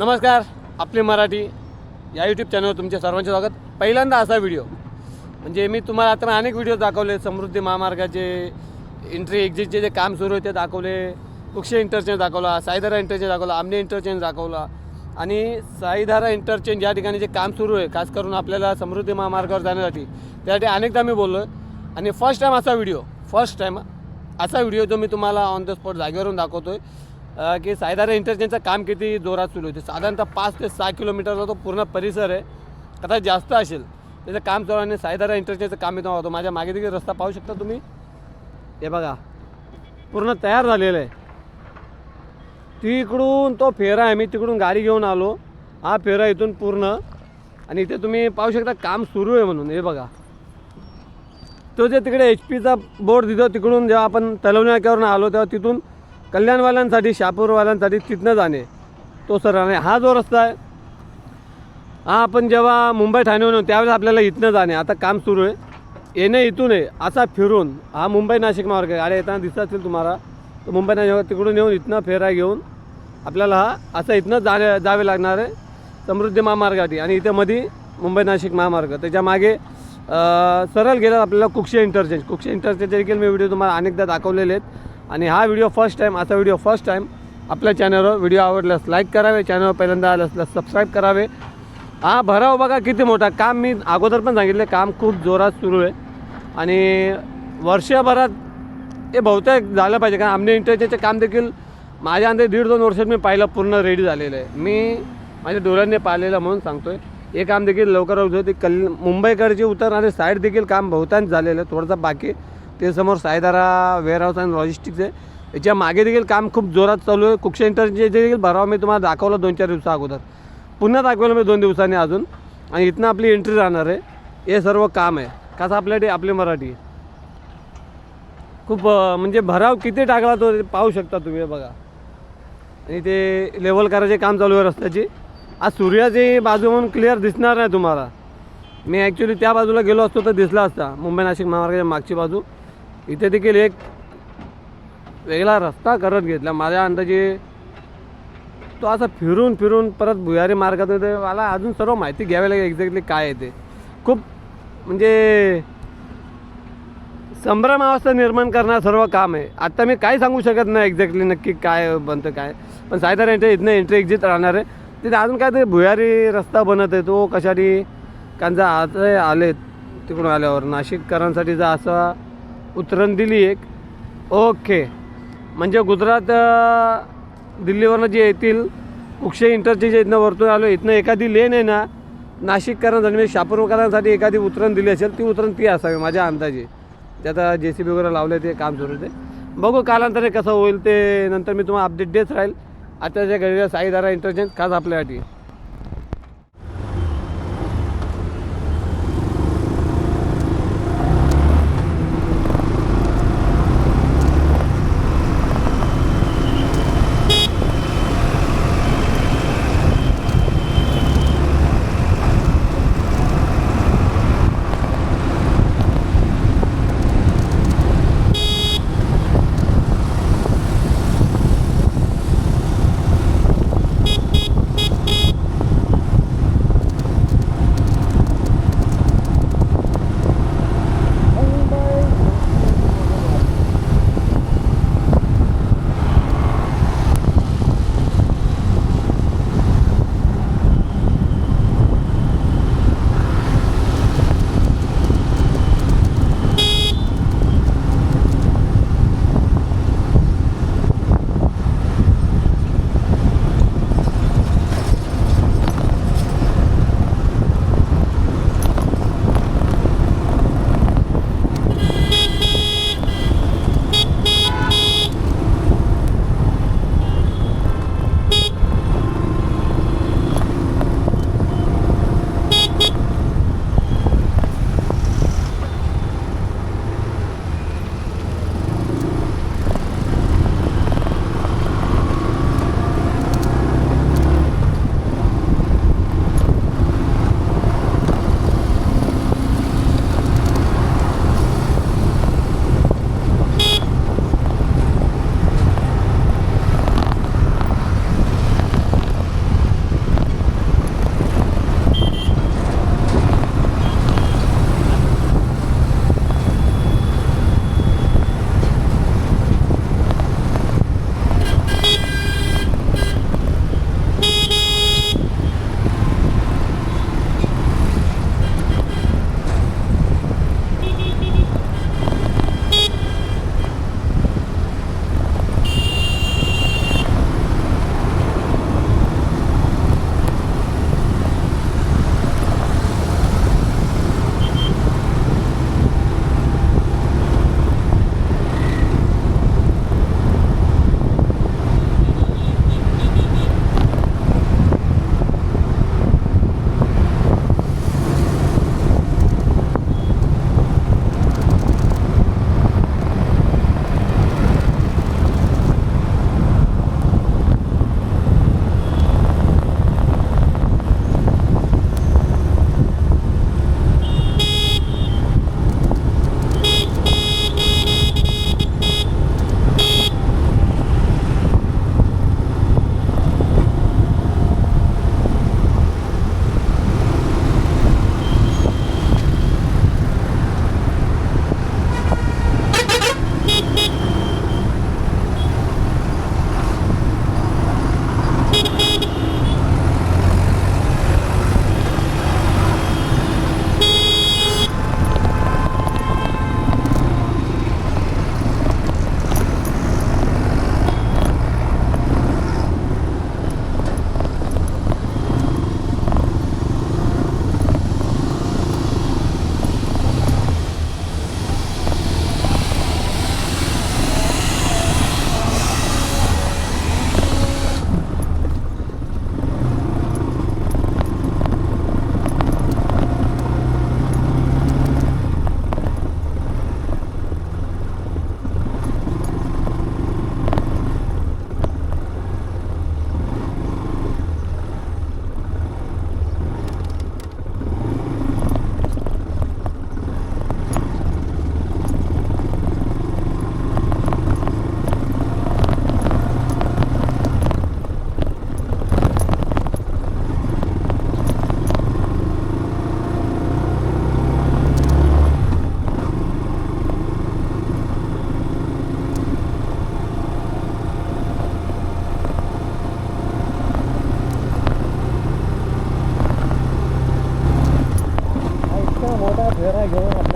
नमस्कार आपली मराठी या यूट्यूब चॅनलवर तुमचे सर्वांचे स्वागत. पहिल्यांदा असा व्हिडिओ म्हणजे मी तुम्हाला आता अनेक व्हिडिओ दाखवले समृद्धी महामार्गाचे एंट्री एक्झिटचे जे काम सुरू आहे ते दाखवले कुक्षे इंटरचेंज दाखवला साईधारा इंटरचेंज दाखवला आमने इंटरचेंज दाखवला. आणि साईधारा इंटरचेंज या ठिकाणी जे काम सुरू आहे खास करून आपल्याला समृद्धी महामार्गावर जाण्यासाठी त्यासाठी अनेकदा मी बोललो आहे आणि फर्स्ट टाईम असा व्हिडिओ फर्स्ट टाईम असा व्हिडिओ जो मी तुम्हाला ऑन द स्पॉट जागेवरून दाखवतो आहे की सायदारा इंटरचेंजचं काम किती जोरात सुरू होते साधारणतः पाच ते सहा किलोमीटरचा तो पूर्ण परिसर आहे. कदा जास्त असेल त्याचं काम चालू आणि सायदारा इंटरचेंजचं काम इथं होतं. माझ्या मागे देखील रस्ता पाहू शकता तुम्ही. हे बघा पूर्ण तयार झालेलं आहे. तिकडून तो फेरा आहे. मी तिकडून गाडी घेऊन आलो. हा फेरा इथून पूर्ण. आणि इथे तुम्ही पाहू शकता काम सुरू आहे म्हणून. हे बघा. तो जे तिकडे एच पीचा बोर्ड दिसतो तिकडून जेव्हा आपण तलवणी आलो तेव्हा तिथून कल्याणवाल्यांसाठी शहापूरवाल्यांसाठी तिथनं जाणे. तो सर आणि हा जो रस्ता आहे हा आपण जेव्हा मुंबई ठाण्यावरून येऊ, त्यावेळेस आपल्याला इथनं जाणे. आता काम सुरू आहे. येणे इथून आहे. असा फिरून हा मुंबई नाशिक मार्ग आहे. गाड्या येताना दिसत असेल तुम्हाला तर मुंबई नाशिक तिकडून येऊन इथनं फेरा घेऊन आपल्याला हा असं इथनं जा जावे लागणार आहे समृद्धी महामार्गासाठी. आणि इथे मध्ये मुंबई नाशिक महामार्ग. त्याच्यामागे सरळ गेला आपल्याला कुक्षे इंटरचेंज. कुक्षे इंटरचेंज देखील मी व्हिडिओ तुम्हाला अनेकदा दाखवलेले आहेत. आणि हा व्हिडिओ फर्स्ट टाईम असा व्हिडिओ फर्स्ट टाईम आपल्या चॅनलवर व्हिडिओ आवडल्यास लाईक करावे चॅनलवर पहिल्यांदा आलं असल्यास सबस्क्राईब करावे. हा भराव बघा किती मोठा. काम मी अगोदर पण सांगितलं काम खूप जोरात सुरू आहे. आणि वर्षभरात हे बहुतेक झालं पाहिजे कारण आमने इंटरचेंजचे काम देखील माझ्या अंदाजे दीड दोन वर्षात मी पाहिलं पूर्ण रेडी झालेलं आहे. मी माझ्या डोळ्यांनी पाहिलेलं म्हणून सांगतो आहे हे काम देखील लवकर होतं ते कल मुंबईकडची उतरणारे साईड देखील काम बहुतांश झालेलं आहे. थोडंसं बाकी ते समोर सायदारा वेअरहाऊस आणि लॉजिस्टिक्स आहे. याच्या मागे देखील काम खूप जोरात चालू आहे. कुक्षे इंटरचे देखील भराव मी तुम्हाला दाखवलं दोन चार दिवसा अगोदर. पुन्हा दाखवलं मी दोन दिवसांनी अजून. आणि इथनं आपली एंट्री राहणार आहे. हे सर्व काम आहे. कसं आपल्यासाठी आपली मराठी खूप म्हणजे भराव किती टाकला तो पाहू शकता तुम्ही बघा. आणि ते लेवल करायचे काम चालू आहे रस्त्याची. आज सूर्याची बाजू म्हणून क्लिअर दिसणार नाही तुम्हाला. मी ॲक्च्युली त्या बाजूला गेलो असतो तर दिसला असता. मुंबई नाशिक महामार्गाच्या मागची बाजू. इथे देखील एक वेगळा रस्ता करत घेतला. माझ्या अंदाजे तो असा फिरून फिरून परत भुयारी मार्गात होते मला अजून सर्व माहिती घ्यावी लागेल एक्झॅक्टली काय आहे ते. खूप म्हणजे संभ्रम अवस्था निर्माण करणार सर्व काम आहे. आत्ता मी काय सांगू शकत नाही एक्झॅक्टली नक्की काय बनतं काय. पण सायदार एंट्री इथनं एंट्री एक्झिट राहणार आहे. तिथे अजून काय ते भुयारी रस्ता बनत आहे. तो कशासाठी? कारण आज आता आले तिकडून आल्यावर नाशिककरांसाठी जर असा उतरण दिली एक. ओके. म्हणजे गुजरात दिल्लीवरनं जे येतील कुक्षे इंटरचेंज इथनं वरतून आलो इथनं एखादी लेन आहे ना नाशिककरांसाठी म्हणजे शापूरकरांसाठी एखादी उतरण दिली असेल ती उतरण ती असावी माझ्या अंदाजे. ते आता जे सी बी वगैरे लावले ते काम सुरू आहे ते. बघू कालांतरे कसं होईल ते नंतर मी तुम्हाला अपडेट देत राहील. आताच्या घडीला साईदारा इंटरचेंज खास आपल्यासाठी. Vera, galera.